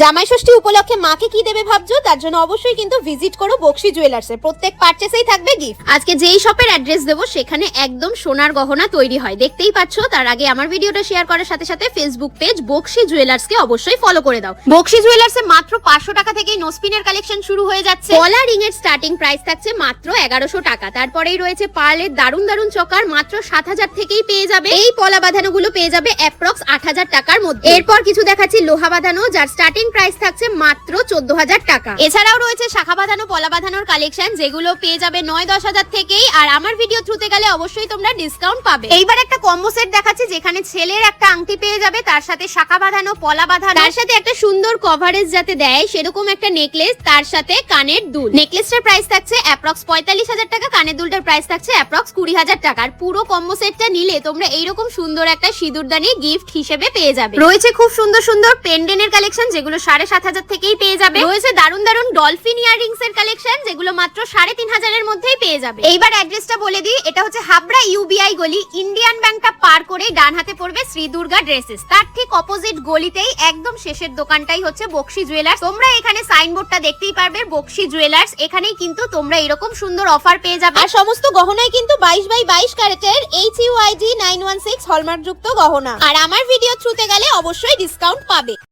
জামাই ষষ্ঠী উপলক্ষে মাকে কি দেবে ভাবছ? তার জন্য অবশ্যই কিন্তু ভিজিট করো বক্সি জুয়েলার্সে প্রত্যেক পারচেসেই থাকবে গিফট আজকে যেই শপের অ্যাড্রেস দেবো, সেখানে একদম সোনার গহনা তৈরি হয়। দেখতেই পাচ্ছ, তার আগে আমার ভিডিওটা শেয়ার করার সাথে সাথে ফেসবুক পেজ বক্সি জুয়েলার্সকে অবশ্যই ফলো করে দাও। বক্সি জুয়েলার্সে মাত্র পাঁচশো টাকা থেকেই নোসপিনের কালেকশন শুরু হয়ে যাচ্ছে। পলা রিং এর স্টার্টিং প্রাইস থাকছে মাত্র এগারোশো টাকা। তারপরেই রয়েছে পার্লের দারুণ দারুণ চকার মাত্র সাত হাজার থেকেই পেয়ে যাবে। এই পলা বাঁধানো গুলো পেয়ে যাবে অ্যাপ্রক্স আট হাজার টাকার মধ্যে। এরপর কিছু দেখাচ্ছি লোহা বাঁধানো, যার স্টার্টিং প্রাইস থাকছে মাত্র চোদ্দ হাজার টাকা। এছাড়াও রয়েছে শাখা বাঁধানো পলা বাঁধানোর কালেকশন যেগুলো পেয়ে যাবে নয় দশ হাজার থেকেই। আর আমার ভিডিও থ্রুতে গেলে অবশ্যই তোমরা ডিসকাউন্ট পাবে। এইবার একটা কম্বো সেট দেখাচ্ছি যেখানে ছেলের একটা আংটি পেয়ে যাবে তার সাথে শাখা বাঁধানো পলা বাঁধানো। তার সাথে একটা সুন্দর কভারেজ যাতে দেয় সেরকম একটা নেকলেস তার সাথে কানের দুল। নেকলেসটার প্রাইস থাকছে অ্যাপ্রক্স পঁয়তাল্লিশ হাজার টাকা কানের দুলটার প্রাইস থাকছে অ্যাপ্রক্স কুড়ি হাজার টাকা। আর পুরো কম্বো সেটটা নিলে তোমরা এইরকম সুন্দর একটা সিঁদুরদানি গিফট হিসেবে পেয়ে যাবে। রয়েছে খুব সুন্দর সুন্দর পেন্ডেনের কালেকশন যেগুলো সাড়ে সাত হাজার থেকেই পেয়ে যাবে। রয়েছে দারুণ দারুণ ডলফিন ইয়ারিংস এর কালেকশন যেগুলো মাত্র সাড়ে তিন হাজারের মধ্যেই পেয়ে যাবে। এইবার অ্যাড্রেসটা বলে দিই, এটা হচ্ছে হাবড়া ইউবিআই গলি ইন্ডিয়ান ব্যাংকটা পার করে ডান হাতে পড়বে শ্রী দুর্গা ড্রেসেস তার ঠিক অপোজিট গলিতেই একদম শেষের দোকানটাই হচ্ছে বক্সি জুয়েলার্স তোমরা এখানে সাইনবোর্ডটা দেখতেই পারবে, বক্সি জুয়েলার্স এখানেই কিন্তু তোমরা এরকম সুন্দর অফার পেয়ে যাবে। আর সমস্ত গহনাই কিন্তু বাইশ বাই বাইশ ক্যারেটের H UID nine one six hallmark যুক্ত গহনা। আর আমার ভিডিও থ্রুতে গেলে অবশ্যই ডিসকাউন্ট পাবে।